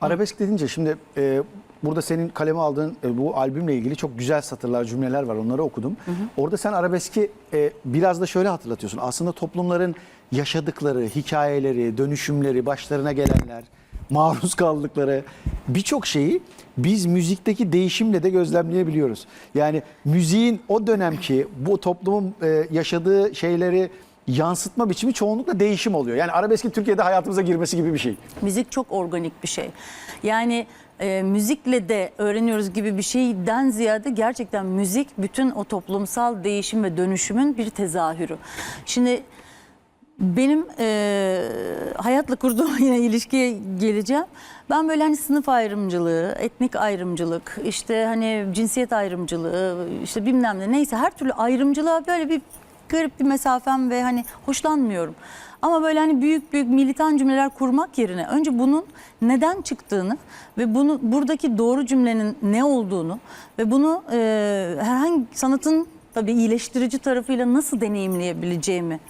Arabesk dedince şimdi e, burada senin kaleme aldığın e, bu albümle ilgili çok güzel satırlar, cümleler var. Onları okudum. Orada sen arabeski e, biraz da şöyle hatırlatıyorsun. Aslında toplumların yaşadıkları, hikayeleri, dönüşümleri, başlarına gelenler, maruz kaldıkları birçok şeyi biz müzikteki değişimle de gözlemleyebiliyoruz. Yani müziğin o dönemki bu toplumun e, yaşadığı şeyleri yansıtma biçimi çoğunlukla değişim oluyor. Yani arabeskin Türkiye'de hayatımıza girmesi gibi bir şey. Müzik çok organik bir şey. Yani e, müzikle de öğreniyoruz gibi bir şeyden ziyade gerçekten müzik bütün o toplumsal değişim ve dönüşümün bir tezahürü. Şimdi benim e, hayatla kurduğum yine ilişkiye geleceğim. Ben böyle hani sınıf ayrımcılığı, etnik ayrımcılık, işte hani cinsiyet ayrımcılığı, işte bilmem ne neyse her türlü ayrımcılığa böyle bir garip bir mesafem ve hani hoşlanmıyorum. Ama böyle hani büyük büyük militan cümleler kurmak yerine önce bunun neden çıktığını ve bunu buradaki doğru cümlenin ne olduğunu ve bunu e, herhangi sanatın tabii iyileştirici tarafıyla nasıl deneyimleyebileceğimi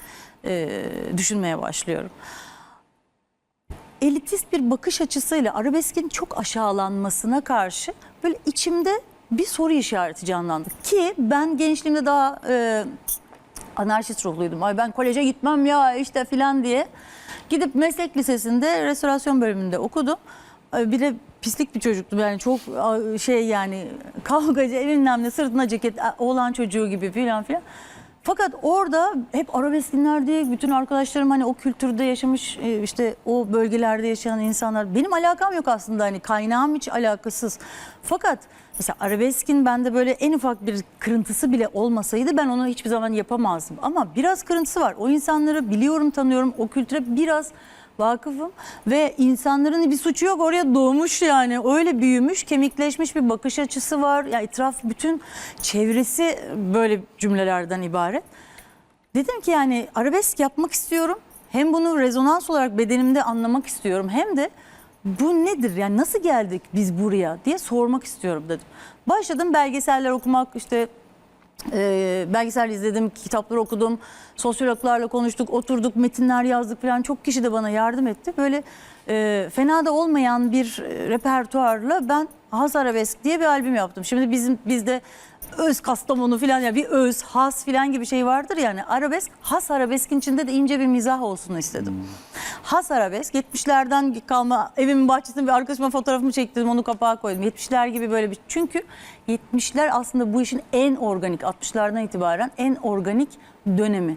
e, düşünmeye başlıyorum. Elitist bir bakış açısıyla arabeskin çok aşağılanmasına karşı böyle içimde bir soru işareti canlandı. Ki ben gençliğimde daha e, anarşist ruhluydum. Ay ben koleje gitmem ya işte filan diye. Gidip meslek lisesinde restorasyon bölümünde okudum. Bir de pislik bir çocuktum yani çok şey yani kavgacı bilmem ne sırtına ceket oğlan çocuğu gibi filan filan. Fakat orada hep arabesk dinlerdik. Bütün arkadaşlarım hani o kültürde yaşamış e, işte o bölgelerde yaşayan insanlar. Benim alakam yok aslında hani kaynağım hiç alakasız. Fakat mesela arabeskin bende böyle en ufak bir kırıntısı bile olmasaydı ben onu hiçbir zaman yapamazdım. Ama biraz kırıntısı var. O insanları biliyorum, tanıyorum. O kültüre biraz vakıfım ve insanların bir suçu yok. Oraya doğmuş yani. Öyle büyümüş kemikleşmiş bir bakış açısı var. Ya etraf bütün çevresi böyle cümlelerden ibaret. Dedim ki yani arabesk yapmak istiyorum. Hem bunu rezonans olarak bedenimde anlamak istiyorum. Hem de bu nedir? Yani nasıl geldik biz buraya diye sormak istiyorum dedim. Başladım belgeseller okumak işte e, belgesel izledim, kitapları okudum, sosyologlarla konuştuk, oturduk, metinler yazdık falan. Çok kişi de bana yardım etti. Böyle e, fena da olmayan bir repertuarla ben Has Arabesk diye bir albüm yaptım. Şimdi bizim bizde öz Kastamonu falan ya bir öz, has falan gibi şey vardır yani. Arabesk, has arabeskin içinde de ince bir mizah olsun istedim. Has arabesk 70'lerden kalma evimin bahçesinde bir arkadaşıma fotoğrafımı çektirdim onu kapağa koydum. 70'ler gibi böyle bir çünkü 70'ler aslında bu işin en organik 60'lardan itibaren en organik dönemi.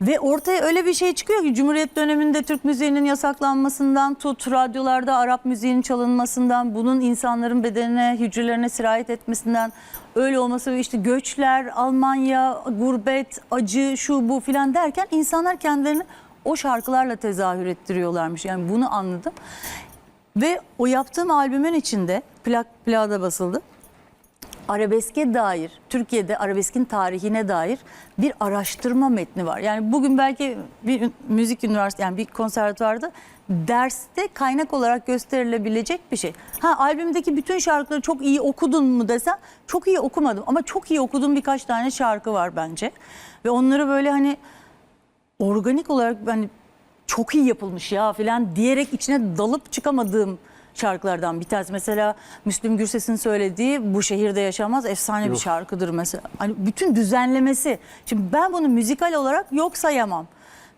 Ve ortaya öyle bir şey çıkıyor ki Cumhuriyet döneminde Türk müziğinin yasaklanmasından tut, radyolarda Arap müziğinin çalınmasından, bunun insanların bedenine, hücrelerine sirayet etmesinden, öyle olması işte göçler, Almanya, gurbet, acı, şu bu filan derken insanlar kendilerini o şarkılarla tezahür ettiriyorlarmış. Yani bunu anladım. Ve o yaptığım albümün içinde plak plağda basıldı arabeske dair, Türkiye'de arabeskin tarihine dair bir araştırma metni var. Yani bugün belki bir müzik üniversitesi yani bir konservatuvarda derste kaynak olarak gösterilebilecek bir şey. Ha albümdeki bütün şarkıları çok iyi okudun mu desem çok iyi okumadım ama çok iyi okuduğum birkaç tane şarkı var bence. Ve onları böyle hani organik olarak hani çok iyi yapılmış ya falan diyerek içine dalıp çıkamadığım şarkılardan bir tanesi. Mesela Müslüm Gürses'in söylediği Bu Şehirde Yaşamaz efsane bir şarkıdır mesela. Hani bütün düzenlemesi. Şimdi ben bunu müzikal olarak yok sayamam.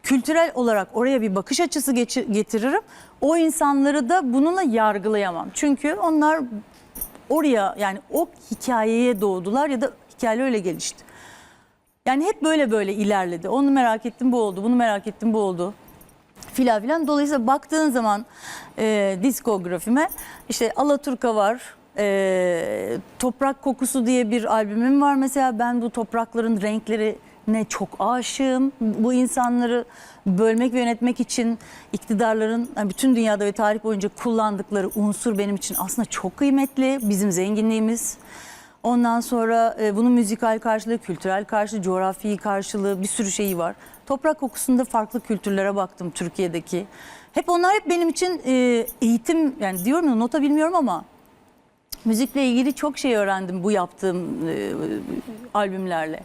Kültürel olarak oraya bir bakış açısı getiririm. O insanları da bununla yargılayamam. Çünkü onlar oraya yani o hikayeye doğdular ya da hikaye öyle gelişti. Yani hep böyle böyle ilerledi. Onu merak ettim bu oldu, bunu merak ettim bu oldu filan filan. Dolayısıyla baktığın zaman e, diskografime işte Alaturka var. e, Toprak Kokusu diye bir albümüm var mesela. Ben bu toprakların renklerine çok aşığım. Bu insanları bölmek ve yönetmek için iktidarların yani bütün dünyada ve tarih boyunca kullandıkları unsur benim için aslında çok kıymetli. Bizim zenginliğimiz. Ondan sonra e, bunun müzikal karşılığı, kültürel karşılığı, coğrafi karşılığı bir sürü şeyi var. Toprak kokusunda farklı kültürlere baktım Türkiye'deki. Hep onlar hep benim için e, eğitim yani diyorum ya nota bilmiyorum ama müzikle ilgili çok şey öğrendim bu yaptığım e, albümlerle.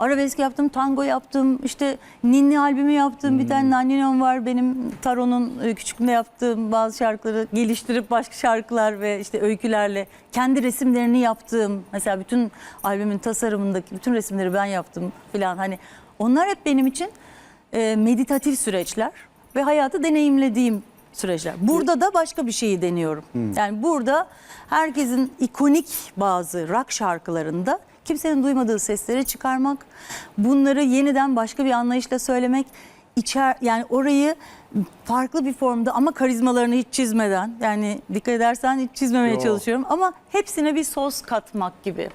Arabesk yaptım, tango yaptım, işte ninni albümü yaptım. Hmm. Bir tane nanninom var benim Taro'nun e, küçüklüğünde yaptığım bazı şarkıları geliştirip başka şarkılar ve işte öykülerle kendi resimlerini yaptığım. Mesela bütün albümün tasarımındaki bütün resimleri ben yaptım falan. Hani onlar hep benim için e, meditatif süreçler ve hayatı deneyimlediğim süreçler. Burada da başka bir şeyi deniyorum. Yani burada herkesin ikonik bazı rock şarkılarında kimsenin duymadığı sesleri çıkarmak, bunları yeniden başka bir anlayışla söylemek, içer yani orayı farklı bir formda ama karizmalarını hiç çizmeden yani dikkat edersen hiç çizmemeye Yo. çalışıyorum ama hepsine bir sos katmak gibi.